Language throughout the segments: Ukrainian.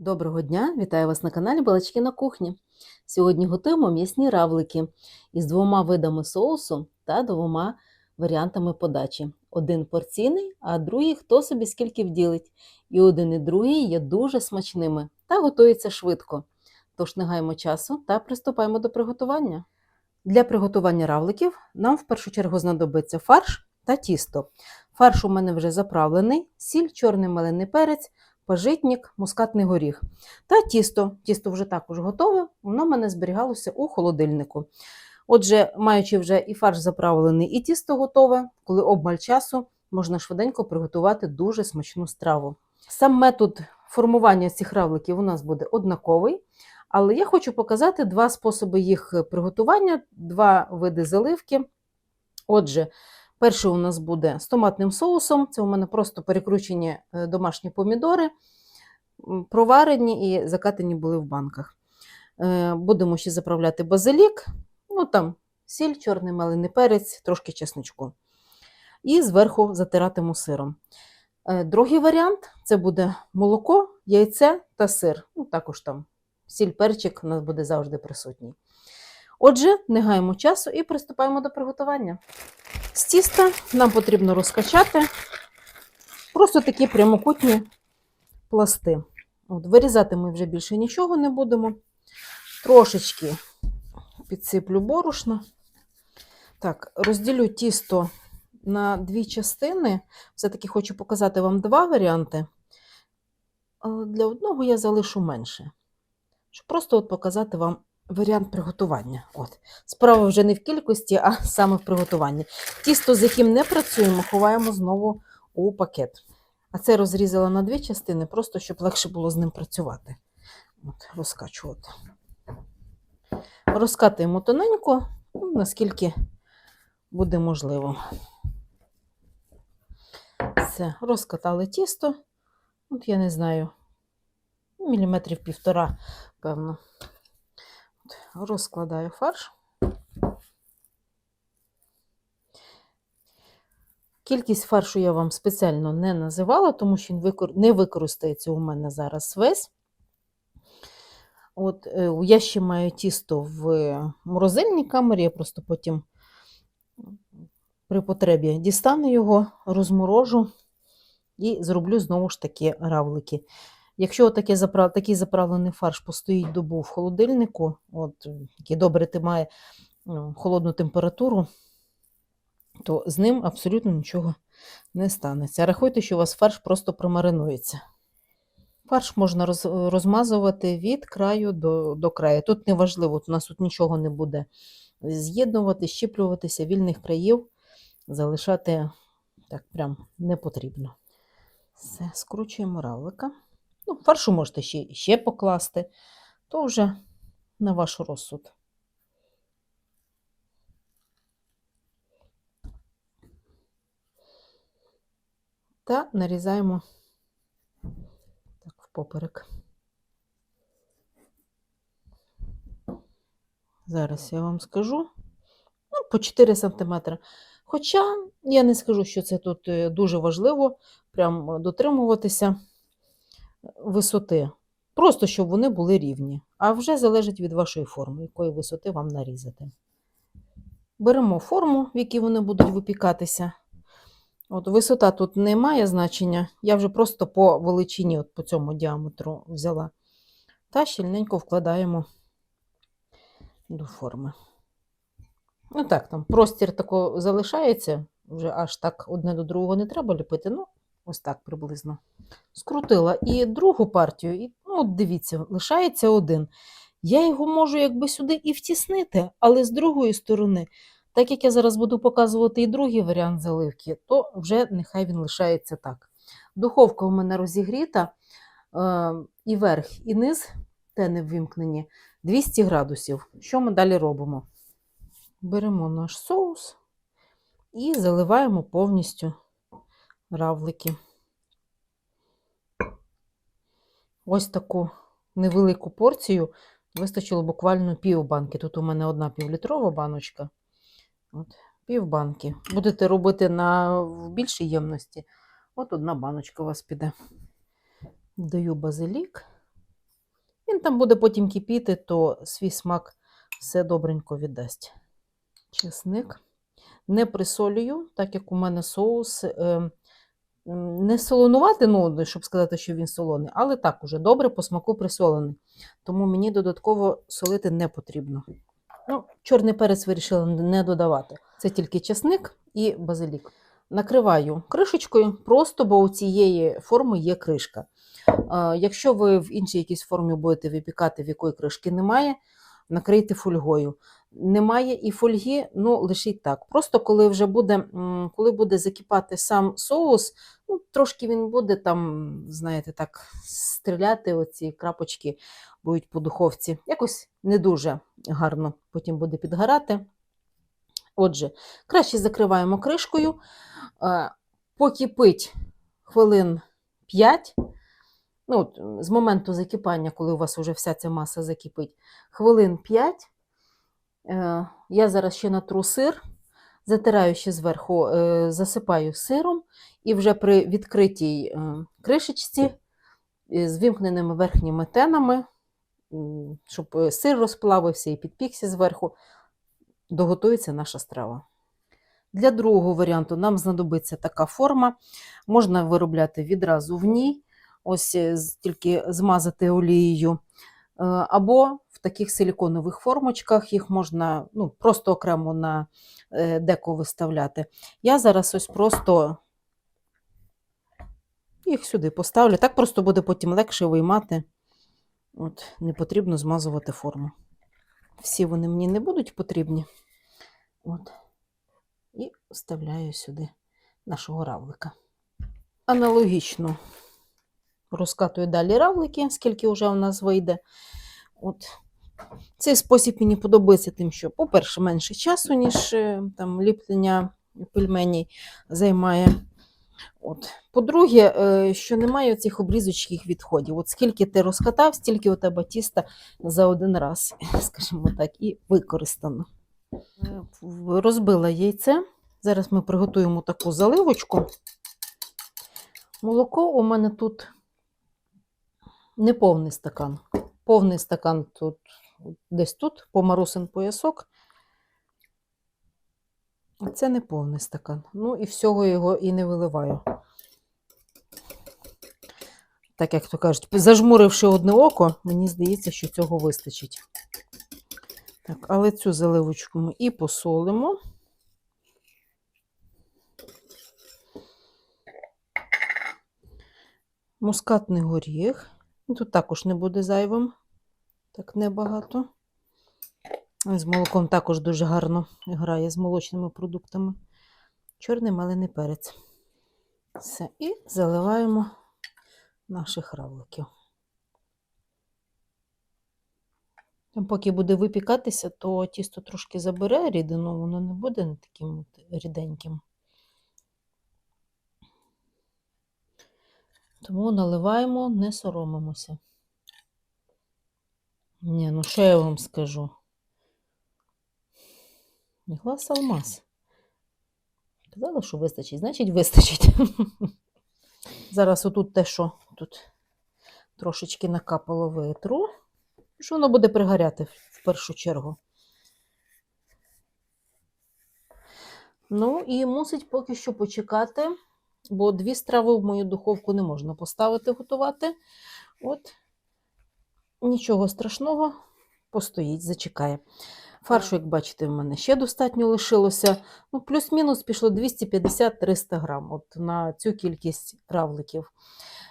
Доброго дня! Вітаю вас на каналі Балачки на кухні. Сьогодні готуємо м'ясні равлики із двома видами соусу та двома варіантами подачі. Один порційний, а другий хто собі скільки вділить. І один і другий є дуже смачними та готується швидко. Тож не гаємо часу та приступаємо до приготування. Для приготування равликів нам в першу чергу знадобиться фарш та тісто. Фарш у мене вже заправлений, сіль, чорний мелений перець пажитник, мускатний горіх. Та тісто. Тісто вже також готове, воно в мене зберігалося у холодильнику. Отже, маючи вже і фарш заправлений, і тісто готове, коли обмаль часу, можна швиденько приготувати дуже смачну страву. Сам метод формування цих равликів у нас буде однаковий, але я хочу показати два способи їх приготування, два види заливки. Отже, Перший у нас буде з томатним соусом. Це у мене просто перекручені е, домашні помідори, проварені і закатані були в банках. Е, Будемо ще заправляти базилік, ну там сіль, чорний мелений перець, трошки чесничку. І зверху затиратиму сиром. Е, Другий варіант це буде молоко, яйце та сир. Ну, також там сіль, перчик у нас буде завжди присутній. Отже, не гаємо часу і приступаємо до приготування. З тіста нам потрібно розкачати просто такі прямокутні пласти. От, вирізати ми вже більше нічого не будемо. Трошечки підсиплю борошна. Так, розділю тісто на дві частини. Все-таки хочу показати вам два варіанти. Але для одного я залишу менше. Щоб просто от показати вам варіант приготування. От. Справа вже не в кількості, а саме в приготуванні. Тісто, з яким не працюємо, ховаємо знову у пакет. А це розрізала на дві частини, просто щоб легше було з ним працювати. От, розкачувати. Розкатуємо тоненько, ну, наскільки буде можливо. Все, розкатали тісто. От я не знаю, міліметрів півтора, певно. Розкладаю фарш. Кількість фаршу я вам спеціально не називала, тому що він не використається у мене зараз весь. От, е, я ще маю тісто в морозильній камері, я просто потім при потребі дістану його, розморожу і зроблю знову ж таки равлики. Якщо таке запра... такий заправлений фарш постоїть добу в холодильнику, от, який добре тримає ну, холодну температуру, то з ним абсолютно нічого не станеться. Рахуйте, що у вас фарш просто промаринується. Фарш можна роз... розмазувати від краю до, до краю. Тут не важливо, у нас тут нічого не буде з'єднувати, щіплюватися, вільних країв залишати так прям не потрібно. Все, скручуємо равлика. Ну, фаршу можете ще, ще покласти, то вже на ваш розсуд. Та нарізаємо так впоперек. Зараз я вам скажу. Ну, по 4 см. Хоча я не скажу, що це тут е, дуже важливо прям дотримуватися висоти. Просто щоб вони були рівні. А вже залежить від вашої форми, якої висоти вам нарізати. Беремо форму, в якій вони будуть випікатися. От Висота тут не має значення. Я вже просто по величині, от по цьому діаметру взяла. Та щільненько вкладаємо до форми. Ну так, там простір тако залишається, вже аж так одне до другого не треба ліпити. Ну, ось так приблизно. Скрутила і другу партію, і ну, от дивіться, лишається один. Я його можу якби сюди і втіснити, але з другої сторони, так як я зараз буду показувати і другий варіант заливки, то вже нехай він лишається так. Духовка у мене розігріта, е, і верх, і низ, те не ввімкнені, 200 градусів. Що ми далі робимо? Беремо наш соус і заливаємо повністю равлики. Ось таку невелику порцію вистачило буквально пів банки. Тут у мене одна півлітрова баночка. От, пів. Будете робити на в більшій ємності. От одна баночка у вас піде. Даю базилік Він там буде потім кипіти, то свій смак все добренько віддасть. Чесник. Не присолюю, так як у мене соус е, не солонувати, ну, щоб сказати, що він солоний, але так уже добре по смаку присолений. Тому мені додатково солити не потрібно. Ну, чорний перець вирішила не додавати. Це тільки чесник і базилік. Накриваю кришечкою, просто бо у цієї форми є кришка. Якщо ви в іншій якійсь формі будете випікати, в якої кришки немає, накрийте фольгою. Немає і фольги, ну лишіть так. Просто коли вже буде, коли буде закипати сам соус, ну трошки він буде там, знаєте, так стріляти, оці крапочки будуть по духовці. Якось не дуже гарно потім буде підгорати. Отже, краще закриваємо кришкою, е, покипить хвилин 5. Ну, з моменту закипання, коли у вас вже вся ця маса закипить, хвилин 5. Е, Я зараз ще натру сир, затираю ще зверху, е, засипаю сиром і вже при відкритій е, кришечці з вимкненими верхніми тенами, щоб сир розплавився і підпікся зверху, доготується наша страва. Для другого варіанту нам знадобиться така форма. Можна виробляти відразу в ній, ось тільки змазати олією. Або в таких силіконових формочках їх можна ну, просто окремо на е, деко виставляти. Я зараз ось просто їх сюди поставлю. Так просто буде потім легше виймати. От, не потрібно змазувати форму. Всі вони мені не будуть потрібні. От. І вставляю сюди нашого равлика. Аналогічно розкатую далі равлики, скільки вже у нас вийде. От. Цей спосіб мені подобається тим, що, по-перше, менше часу, ніж е, там, ліплення пельменей займає. От. По-друге, е, що немає цих обрізочних відходів. От скільки ти розкатав, стільки у тебе тіста за один раз, скажімо так, і використано. Е, Розбила яйце. Зараз ми приготуємо таку заливочку. Молоко у мене тут не повний стакан. Повний стакан тут десь тут, по марусин поясок. А це не повний стакан. Ну і всього його і не виливаю. Так як то кажуть, зажмуривши одне око, мені здається, що цього вистачить. Так, але цю заливочку ми і посолимо. Мускатний горіх. Тут також не буде зайвим. Так небагато. З молоком також дуже гарно грає з молочними продуктами. Чорний малиний перець. Все. І заливаємо наших равликів. Поки буде випікатися, то тісто трошки забере рідину, воно не буде таким ріденьким. Тому наливаємо, не соромимося. Ні, ну що я вам скажу? Не глас алмаз. Казала, що вистачить, значить вистачить. Зараз отут те, що тут трошечки накапало витру, що воно буде пригоряти в першу чергу. Ну і мусить поки що почекати, бо дві страви в мою духовку не можна поставити готувати. От нічого страшного, постоїть, зачекає. Фаршу, як бачите, в мене ще достатньо лишилося. Ну, плюс-мінус пішло 250-300 грам от на цю кількість равликів.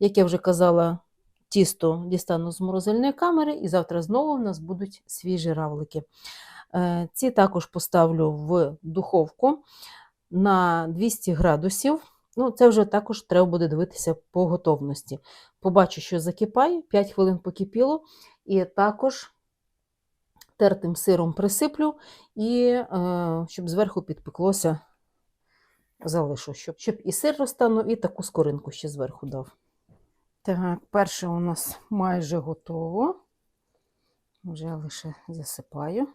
Як я вже казала, тісто дістану з морозильної камери, і завтра знову в нас будуть свіжі равлики. Е, Ці також поставлю в духовку на 200 градусів. Ну, це вже також треба буде дивитися по готовності. Побачу, що закипає, 5 хвилин покипіло, і також тертим сиром присиплю, і е, щоб зверху підпеклося, залишу, щоб, щоб і сир розтанув, і таку скоринку ще зверху дав. Так, перше у нас майже готово. Вже лише засипаю.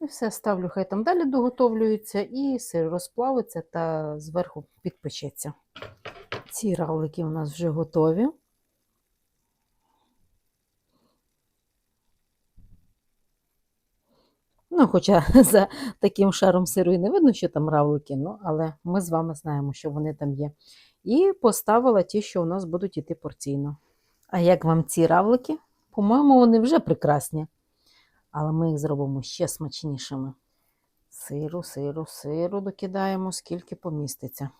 І все ставлю, хай там далі доготовлюється, і сир розплавиться та зверху підпечеться. Ці равлики у нас вже готові. Ну, Хоча за таким шаром сиру і не видно, що там равлики, ну, але ми з вами знаємо, що вони там є. І поставила ті, що у нас будуть йти порційно. А як вам ці равлики? По-моєму, вони вже прекрасні. Але ми їх зробимо ще смачнішими. Сиру, сиру, сиру докидаємо, скільки поміститься.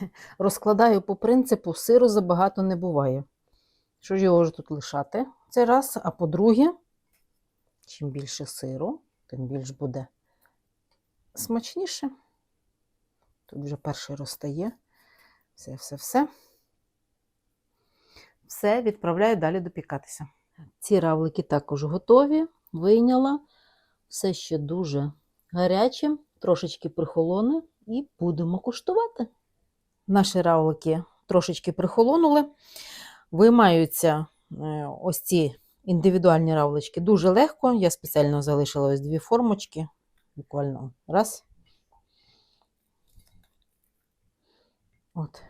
Розкладаю по принципу, сиру забагато не буває. Що ж його ж тут лишати? Це раз. А по-друге, чим більше сиру, тим більш буде смачніше. Тут вже перший розтає. Все, все, все. Все, відправляю далі допікатися. Ці равлики також готові, вийняла. Все ще дуже гаряче, трошечки прихолоне, і будемо куштувати. Наші равлики трошечки прихолонули. Виймаються е, ось ці індивідуальні равлички дуже легко. Я спеціально залишила ось дві формочки. Буквально раз. От,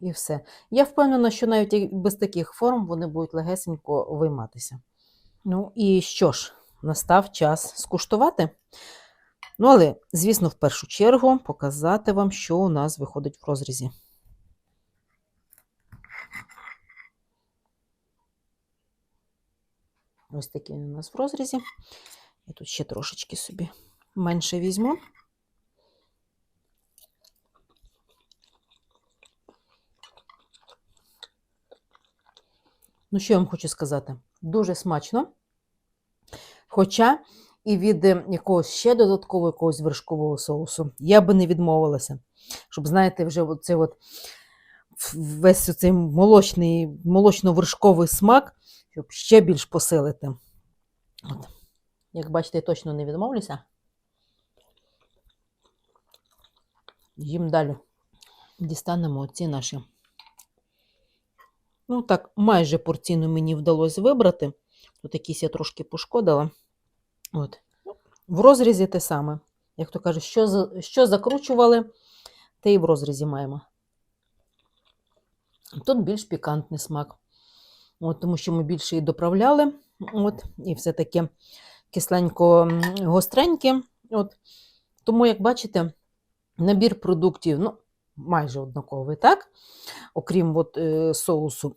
і все. Я впевнена, що навіть без таких форм вони будуть легесенько вийматися. Ну і що ж, настав час скуштувати. Ну, але, звісно, в першу чергу показати вам, що у нас виходить в розрізі. Ось такий він у нас в розрізі. Я тут ще трошечки собі менше візьму. Ну, що я вам хочу сказати? Дуже смачно. Хоча і від е, якогось ще додаткового якогось вершкового соусу я би не відмовилася. Щоб, знаєте, вже оцей от весь цей молочний, молочно-вершковий смак, щоб ще більш посилити. От. Як бачите, я точно не відмовлюся. Їм далі. Дістанемо оці наші. Ну, так, майже порційну мені вдалося вибрати. Тут якісь я трошки пошкодила. От. В розрізі те саме. Як то кажуть, що, що закручували, те і в розрізі маємо. Тут більш пікантний смак. От, тому що ми більше і доправляли. От, і все таке кисленько гостреньке. От. Тому, як бачите, набір продуктів ну, майже однаковий, так? Окрім от, е, соусу.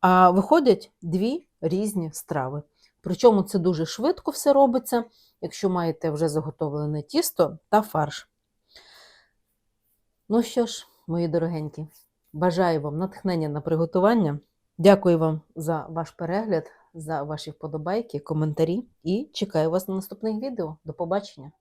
А виходять дві різні страви. Причому це дуже швидко все робиться, якщо маєте вже заготовлене тісто та фарш. Ну що ж, мої дорогенькі, бажаю вам натхнення на приготування. Дякую вам за ваш перегляд, за ваші вподобайки, коментарі і чекаю вас на наступних відео. До побачення!